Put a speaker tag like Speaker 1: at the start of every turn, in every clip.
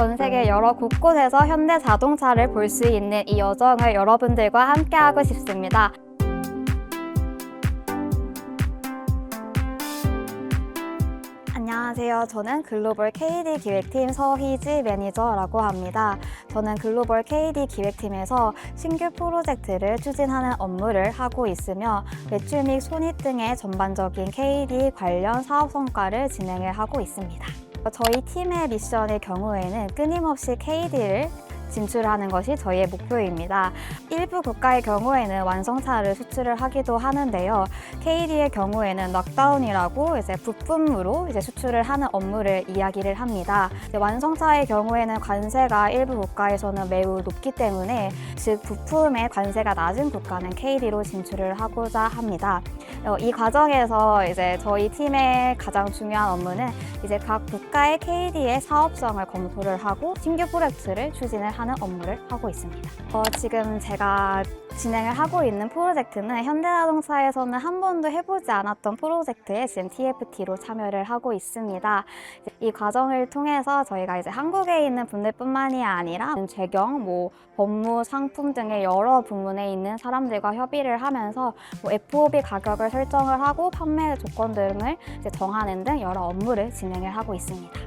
Speaker 1: 전 세계 여러 곳곳에서 현대 자동차를 볼 수 있는 이 여정을 여러분들과 함께하고 싶습니다. 안녕하세요. 저는 글로벌 KD 기획팀 서희지 매니저라고 합니다. 저는 글로벌 KD 기획팀에서 신규 프로젝트를 추진하는 업무를 하고 있으며 매출 및 손익 등의 전반적인 KD 관련 사업 성과를 진행을 하고 있습니다. 저희 팀의 미션의 경우에는 끊임없이 KD를 진출하는 것이 저희의 목표입니다. 일부 국가의 경우에는 완성차를 수출을 하기도 하는데요. KD의 경우에는 넉다운이라고 이제 부품으로 이제 수출을 하는 업무를 이야기를 합니다. 완성차의 경우에는 관세가 일부 국가에서는 매우 높기 때문에 즉 부품의 관세가 낮은 국가는 KD로 진출을 하고자 합니다. 어, 이 과정에서 이제 저희 팀의 가장 중요한 업무는 이제 각 국가의 KD의 사업성을 검토를 하고 신규 프로젝트를 추진을 하는 업무를 하고 있습니다. 어, 지금 제가 진행을 하고 있는 프로젝트는 현대자동차에서는 한 번도 해보지 않았던 프로젝트에 지금 TFT로 참여를 하고 있습니다. 이 과정을 통해서 저희가 이제 한국에 있는 분들뿐만이 아니라 재경, 뭐 법무, 상품 등의 여러 부문에 있는 사람들과 협의를 하면서 뭐 FOB 가격을 설정을 하고 판매 조건 등을 정하는 등 여러 업무를 진행을 하고 있습니다.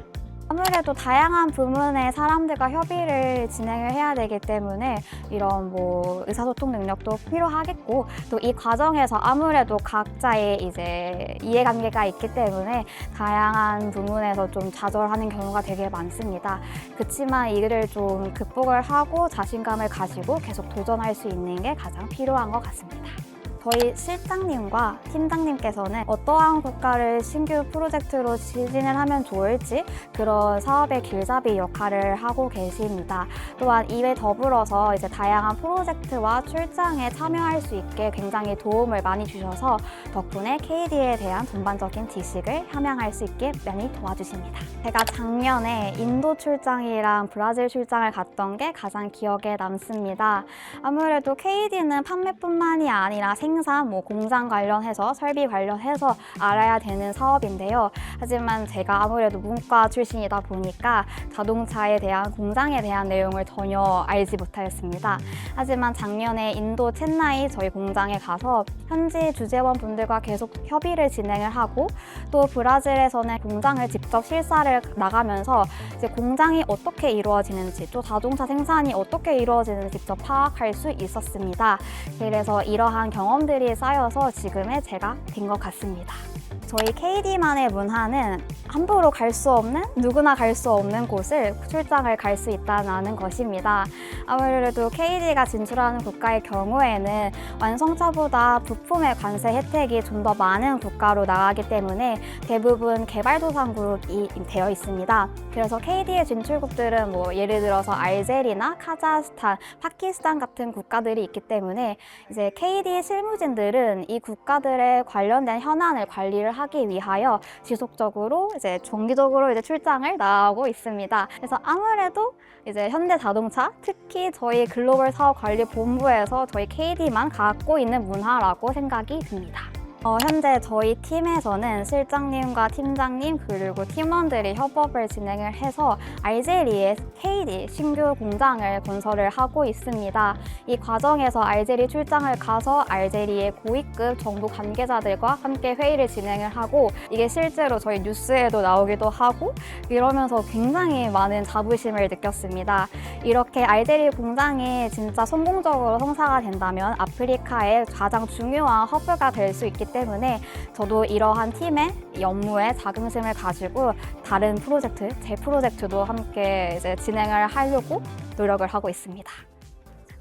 Speaker 1: 아무래도 다양한 부문의 사람들과 협의를 진행을 해야 되기 때문에 이런 뭐 의사소통 능력도 필요하겠고 또 이 과정에서 아무래도 각자의 이제 이해관계가 있기 때문에 다양한 부문에서 좀 좌절하는 경우가 되게 많습니다. 그렇지만 이를 좀 극복을 하고 자신감을 가지고 계속 도전할 수 있는 게 가장 필요한 것 같습니다. 저희 실장님과 팀장님께서는 어떠한 국가를 신규 프로젝트로 추진을 하면 좋을지 그런 사업의 길잡이 역할을 하고 계십니다. 또한 이에 더불어서 이제 다양한 프로젝트와 출장에 참여할 수 있게 굉장히 도움을 많이 주셔서 덕분에 KD에 대한 전반적인 지식을 함양할 수 있게 많이 도와주십니다. 제가 작년에 인도 출장이랑 브라질 출장을 갔던 게 가장 기억에 남습니다. 아무래도 KD는 판매뿐만이 아니라 생 산, 뭐 공장 관련해서 설비 관련해서 알아야 되는 사업인데요. 하지만 제가 아무래도 문과 출신이다 보니까 자동차에 대한 공장에 대한 내용을 전혀 알지 못하였습니다. 하지만 작년에 인도 첸나이 저희 공장에 가서 현지 주재원 분들과 계속 협의를 진행을 하고 또 브라질에서는 공장을 직접 실사를 나가면서 이제 공장이 어떻게 이루어지는지 또 자동차 생산이 어떻게 이루어지는지 직접 파악할 수 있었습니다. 그래서 이러한 경험 들이 쌓여서 지금의 제가 된 것 같습니다. 저희 KD만의 문화는 함부로 갈 수 없는 누구나 갈 수 없는 곳을 출장을 갈 수 있다는 것입니다. 아무래도 KD가 진출하는 국가의 경우에는 완성차보다 부품의 관세 혜택이 좀 더 많은 국가로 나가기 때문에 대부분 개발도상국이 되어 있습니다. 그래서 KD의 진출국들은 뭐 예를 들어서 알제리나 카자흐스탄, 파키스탄 같은 국가들이 있기 때문에 이제 KD 실무진들은 이 국가들에 관련된 현안을 관리를 하기 위하여 지속적으로 이제 정기적으로 이제 출장을 나가고 있습니다. 그래서 아무래도 이제 현대자동차, 특히 저희 글로벌 사업 관리 본부에서 저희 KD만 갖고 있는 문화라고 생각이 듭니다. 어, 현재 저희 팀에서는 실장님과 팀장님 그리고 팀원들이 협업을 진행을 해서 알제리에 KD 신규 공장을 건설을 하고 있습니다. 이 과정에서 알제리 출장을 가서 알제리의 고위급 정부 관계자들과 함께 회의를 진행을 하고 이게 실제로 저희 뉴스에도 나오기도 하고 이러면서 굉장히 많은 자부심을 느꼈습니다. 이렇게 알제리 공장이 진짜 성공적으로 성사가 된다면 아프리카의 가장 중요한 허브가 될 수 있기 때문에 저도 이러한 팀의 이 업무에 자긍심을 가지고 다른 프로젝트, 제 프로젝트도 함께 이제 진행을 하려고 노력을 하고 있습니다.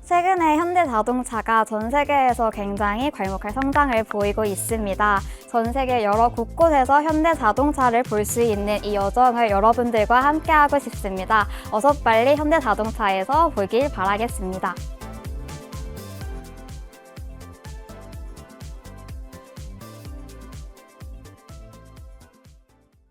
Speaker 1: 최근에 현대 자동차가 전 세계에서 굉장히 괄목할 성장을 보이고 있습니다. 전 세계 여러 곳곳에서 현대 자동차를 볼 수 있는 이 여정을 여러분들과 함께하고 싶습니다. 어서 빨리 현대 자동차에서 보길 바라겠습니다.